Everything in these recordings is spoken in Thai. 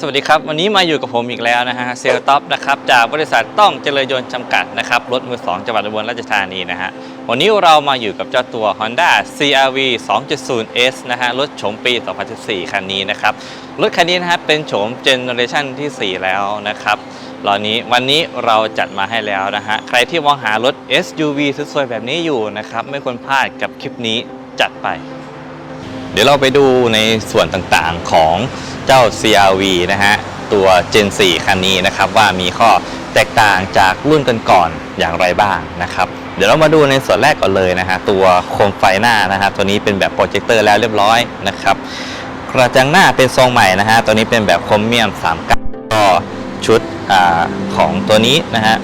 สวัสดีครับ วันนี้มาอยู่กับผมอีกแล้วนะฮะเซลท็อปนะครับจากบริษัทต้องเจริญยนต์จำกัดนะครับรถมือ2จังหวัดอุบลราชธานีนะฮะวันนี้เรามาอยู่กับเจ้าตัว Honda CRV 2.0S นะฮะรถโฉมปี 2014 คันนี้นะครับรถคันนี้นะฮะเป็นโฉมเจเนอเรชันที่ 4 แล้วนะครับตอนนี้วันนี้เราจัดมาให้แล้วนะฮะใครที่มองหารถ SUV สวยๆแบบนี้อยู่นะครับไม่ควรพลาดกับคลิปนี้จัดไป เดี๋ยวเราไปดูในส่วนต่างๆของ เจ้า CRV นะฮะ ตัว Gen 4 คันนี้นะครับ ว่ามีข้อแตกต่างจากรุ่นก่อนๆอย่างไรบ้างนะครับ เดี๋ยวเรามาดูในส่วนแรกก่อนเลยนะฮะ ตัวโคมไฟหน้านะฮะ ตัวนี้เป็นแบบโปรเจคเตอร์แล้วเรียบร้อยนะครับกระจังหน้าเป็นทรงใหม่นะฮะ ตัวนี้เป็นแบบคมเมียม3ก้าก็ชุดอของตัวนี้นะฮะ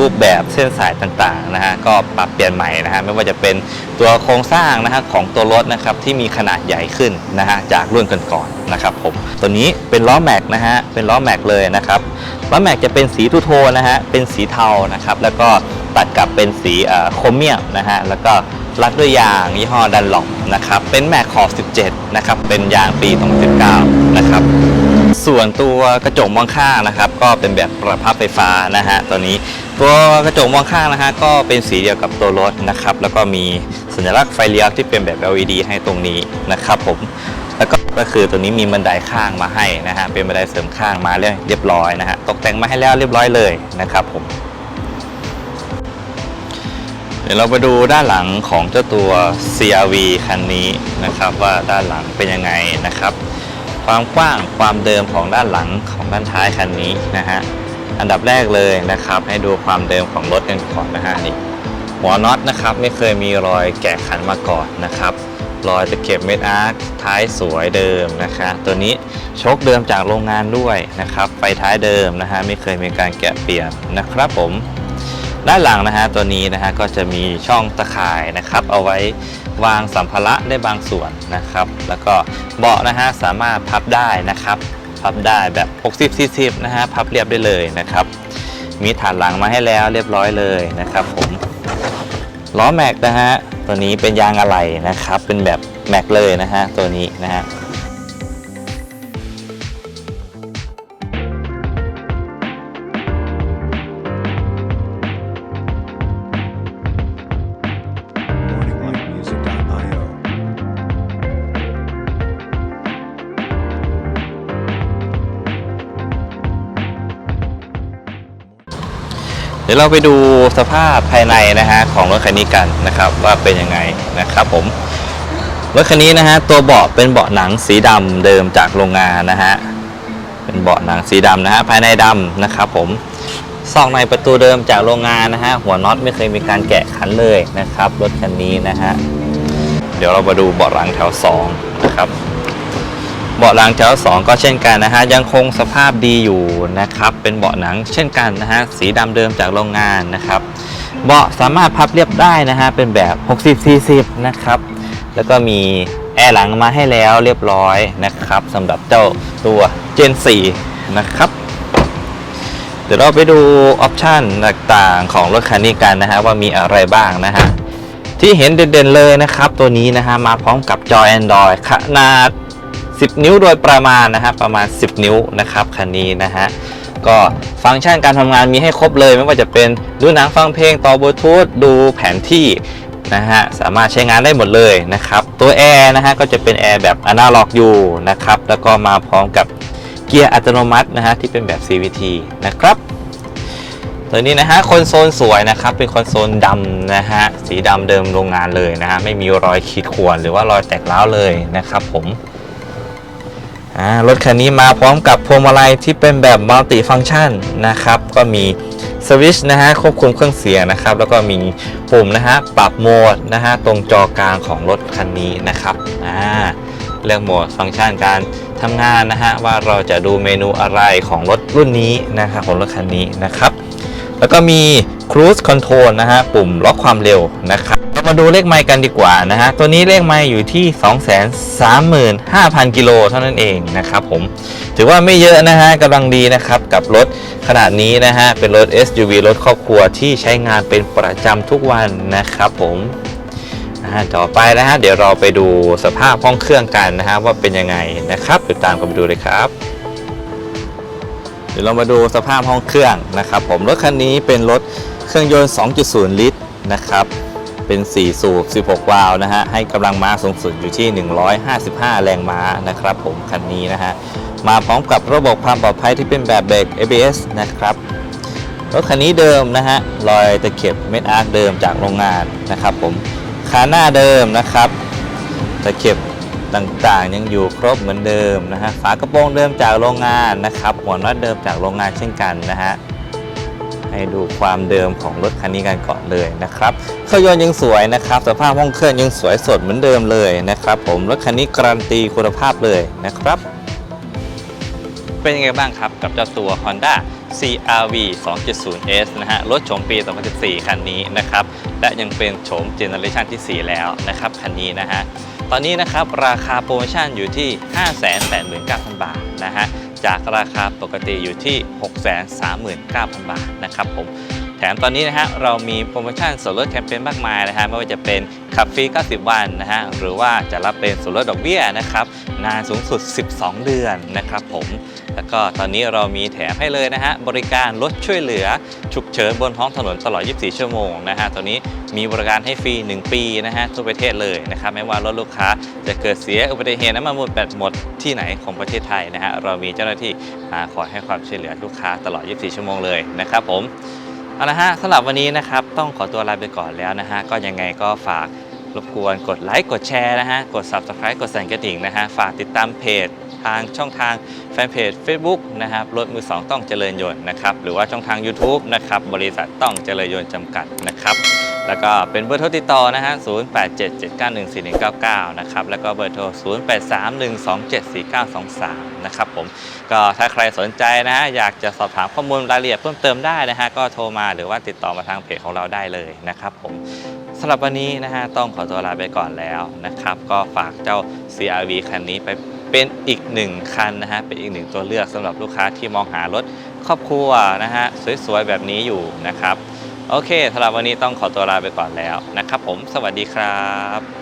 รูปแบบเส้นสายต่างๆนะฮะก็ปรับเปลี่ยนใหม่นะฮะไม่ว่าจะเป็นตัวโครงสร้างนะฮะของตัวรถนะครับที่มีขนาดใหญ่ขึ้นนะฮะจากรุ่นก่อนๆนะครับผมตัวนี้เป็นล้อแม็กนะฮะเป็นล้อแม็กเลยนะครับล้อแม็กจะเป็นสีทูโทนนะฮะเป็นสีเทานะครับแล้วก็ตัดกับเป็นสีโครเมียมนะฮะแล้วก็รัดด้วยยางยี่ห้อดันหลอกนะครับเป็นแม็กขอบ 17 นะครับ เป็นยางปี 2019 นะครับ ส่วนตัวกระจกมองข้างนะครับ ก็เป็นแบบปรับพับไฟฟ้านะฮะตัวนี้ ตัวกระจกมองข้างนะฮะก็เป็นสีเดียวกับตัวรถนะครับ แล้วก็มีสัญลักษณ์ไฟเลี้ยวที่เป็นแบบ LED ให้ตรงนี้นะครับผมแล้วก็ก็คือตัวนี้มีบันไดข้างมาให้นะฮะเป็นบันไดเสริมข้างมาเรียบร้อยนะฮะตกแต่งมาให้แล้วเรียบร้อยเลยนะครับผมเดี๋ยวเราไปดูด้านหลังของเจ้าตัว CRV คันนี้นะครับว่าด้านหลังเป็นยังไงนะครับ ความกว้างความเดิมของด้านหลังของด้านท้ายคันนี้นะฮะ อันดับแรกเลยนะครับ ให้ดูความเดิมของรถกันก่อนนะฮะนี่หัวน็อตนะครับไม่เคยมีรอยแกะขันมาก่อนนะครับรอยตะเข็บเม็ดอาร์คท้ายสวยเดิมนะคะตัวนี้โชคเดิมจากโรงงานด้วยนะครับไฟท้ายเดิมนะฮะไม่เคยมีการแกะเปลี่ยนนะครับผมด้านหลังนะฮะตัวนี้นะฮะก็จะมีช่องตะข่ายนะครับ เอาไว้วางสัมภาระได้บางส่วนนะครับ แล้วก็เบาะนะฮะสามารถพับได้นะครับ พับได้แบบ 60-40 นะฮะ พับเรียบได้เลยนะครับ มีฐานหลังมาให้แล้วเรียบร้อยเลยนะครับผมล้อแม็กนะฮะ ตัวนี้เป็นยางอะไหล่นะครับ เป็นแบบแม็กเลยนะฮะ ตัวนี้นะฮะ ดี๋ยวเราไปดูสภาพภายในนะฮะของรถคันนี้กันนะครับว่าเป็นยังไงนะครับผมรถคันนี้นะฮะตัวเบาะเป็นเบาะหนังสีดำเดิมจากโรงงานนะฮะเป็นเบาะหนังสีดำนะฮะภายในดำนะครับผมซอกในประตูเดิมจากโรงงานนะฮะหัวน็อตไม่เคยมีการแกะขันเลยนะครับรถคันนี้นะฮะเดี๋ยวเรามาดูเบาะหลังแถว2นะครับ เบาะหลังแถว2ก็เช่นกันนะฮะยังคงสภาพดีอยู่นะครับเป็นเบาะหนังเช่นกันนะฮะสีดำเดิมจากโรงงานนะครับเบาะสามารถพับเรียบได้นะฮะเป็นแบบ 60-40 นะครับแล้วก็มีแอร์หลังมาให้แล้วเรียบร้อยนะครับสำหรับเจ้าตัว Gen 4นะครับ เดี๋ยวเราไปดูออปชันต่างๆของรถคันนี้กันนะฮะว่ามีอะไรบ้างนะฮะที่เห็นเด่นๆเลยนะครับ ตัวนี้นะฮะมาพร้อมกับจอ Android ขนาด 10 นิ้วโดยประมาณนะฮะประมาณ 10 นิ้วนะครับคันนี้นะฮะก็ฟังก์ชันการทำงานมีให้ครบเลย ไม่ว่าจะเป็นดูหนังฟังเพลงต่อบลูทูธดูแผนที่นะฮะสามารถใช้งานได้หมดเลยนะครับตัวแอร์นะฮะก็จะเป็นแอร์แบบอนาล็อกอยู่นะครับแล้วก็มาพร้อมกับเกียร์อัตโนมัตินะฮะที่เป็นแบบ CVT นะครับตัวนี้นะฮะคอนโซลสวยนะครับเป็นคอนโซลดำนะฮะสีดำเดิมโรงงานเลยนะฮะไม่มีรอยขีดข่วนหรือว่ารอยแตกร้าวเลยนะครับผม รถคันนี้มาพร้อมกับพวงมาลัยที่เป็นแบบมัลติฟัง c t ชันนะครับ ก็มีสวิชนะฮะควบคุมเครื่องเสียงนะครับ แล้วก็มีปุ่มนะฮะปรับโหมดนะฮะตรงจอกลางของรถคันนี้นะครับอ่าเรื่องโหมดฟังก์ชันการทำงานนะฮะว่าเราจะดูเมนูอะไรของรถรุ่นนี้นะครับของรถคันนี้นะครับ แล้วก็มี Cruise Control นะฮะปุ่มล็อกความเร็วนะครับ มาดูเลขไมล์กันดีกว่านะฮะ ตัวนี้เลขไมล์อยู่ที่ 235,000 กิโลเท่านั้นเองนะครับผม ถือว่าไม่เยอะนะฮะกำลังดีนะครับกับรถขนาดนี้นะฮะ เป็นรถ SUV รถครอบครัวที่ใช้งานเป็นประจำทุกวันนะครับผมต่อไปนะฮะ เดี๋ยวเราไปดูสภาพห้องเครื่องกันนะฮะว่าเป็นยังไงนะครับติดตามกันไปดูเลยครับเดี๋ยวเรามาดูสภาพห้องเครื่องนะครับผมรถคันนี้เป็นรถเครื่องยนต์ 2.0 ลิตรนะครับ เป็น 4 สูบ 16 วาล์วนะฮะ ให้กำลังม้าสูงสุดอยู่ที่ 155 แรงม้านะครับผมคันนี้นะฮะ มาพร้อมกับระบบความปลอดภัยที่เป็นแบบเบรก ABS นะครับรถคันนี้เดิมนะฮะ รอยตะเข็บเม็ดอาร์คเดิมจากโรงงานนะครับผมขาหน้าเดิมนะครับ ตะเข็บต่างๆ ยังอยู่ครบเหมือนเดิมนะฮะ ฝากระโปรงเดิมจากโรงงานนะครับ หัวน็อตเดิมจากโรงงานเช่นกันนะฮะ ให้ดูความเดิมของรถคันนี้กันก่อนเลยนะครับเครื่องยนต์ยังสวยนะครับ สภาพห้องเครื่องยังสวยสดเหมือนเดิมเลยนะครับ ผมรถคันนี้การันตีคุณภาพเลยนะครับ เป็นยังไงบ้างครับกับเจ้าตัว Honda CRV 2.0S นะฮะรถโฉมปี 2014 คันนี้นะครับ และยังเป็นโฉมเจเนอเรชันที่ 4 แล้วนะครับ คันนี้นะฮะ ตอนนี้นะครับ ราคาโปรโมชั่นอยู่ที่ 589,000 บาทนะฮะ จากราคาปกติอยู่ที่ 639,000 บาทนะครับผม แถมตอนนี้นะฮะเรามีโปรโมชั่นส่วนลดแคมเปญมากมายนะฮะไม่ว่าจะเป็นขับฟรี 90 วันนะฮะหรือว่าจะรับเป็นส่วนลดดอกเบี้ยนะครับนานสูงสุด 12 เดือนนะครับผมแล้วก็ตอนนี้เรามีแถมให้เลยนะฮะบริการรถช่วยเหลือฉุกเฉินบนท้องถนนตลอด 24 ชั่วโมงนะฮะตอนนี้มีบริการให้ฟรี 1 ปีนะฮะทั่วประเทศเลยนะครับไม่ว่ารถลูกค้าจะเกิดเสียอุบัติเหตุน้ำมันหมดแบตหมดที่ไหนของประเทศไทยนะฮะเรามีเจ้าหน้าที่มาคอยให้ความช่วยเหลือลูกค้าตลอด 24 ชั่วโมงเลยนะครับผม เอาละฮะสำหรับวันนี้นะครับต้องขอตัวลาไปก่อนแล้วนะฮะก็ยังไงก็ฝากรบกวนกดไลค์กดแชร์นะฮะกด Subscribe กดสั่นกระดิ่งนะฮะฝากติดตามเพจทางช่องทางแฟนเพจ Facebook นะครับรถมือสองต้องเจริญยนต์นะครับหรือว่าช่องทาง YouTube นะครับบริษัทต้องเจริญยนต์จำกัดนะครับ แล้วก็เป็นเบอร์โทรติดต่อนะฮะ 0877914199 นะครับ แล้วก็เบอร์โทร 0831274923 นะครับผม ก็ถ้าใครสนใจนะฮะ อยากจะสอบถามข้อมูลรายละเอียดเพิ่มเติมได้นะฮะ ก็โทรมาหรือว่าติดต่อมาทางเพจของเราได้เลยนะครับผมสำหรับวันนี้นะฮะ ต้องขอตัวลาไปก่อนแล้วนะครับ ก็ฝากเจ้า CRV คันนี้ไปเป็นอีกหนึ่งคันนะฮะ เป็นอีกหนึ่งตัวเลือกสำหรับลูกค้าที่มองหารถครอบครัวนะฮะ สวยๆ แบบนี้อยู่นะครับ โอเคสำหรับวันนี้ต้องขอตัวลาไปก่อนแล้วนะครับผมสวัสดีครับ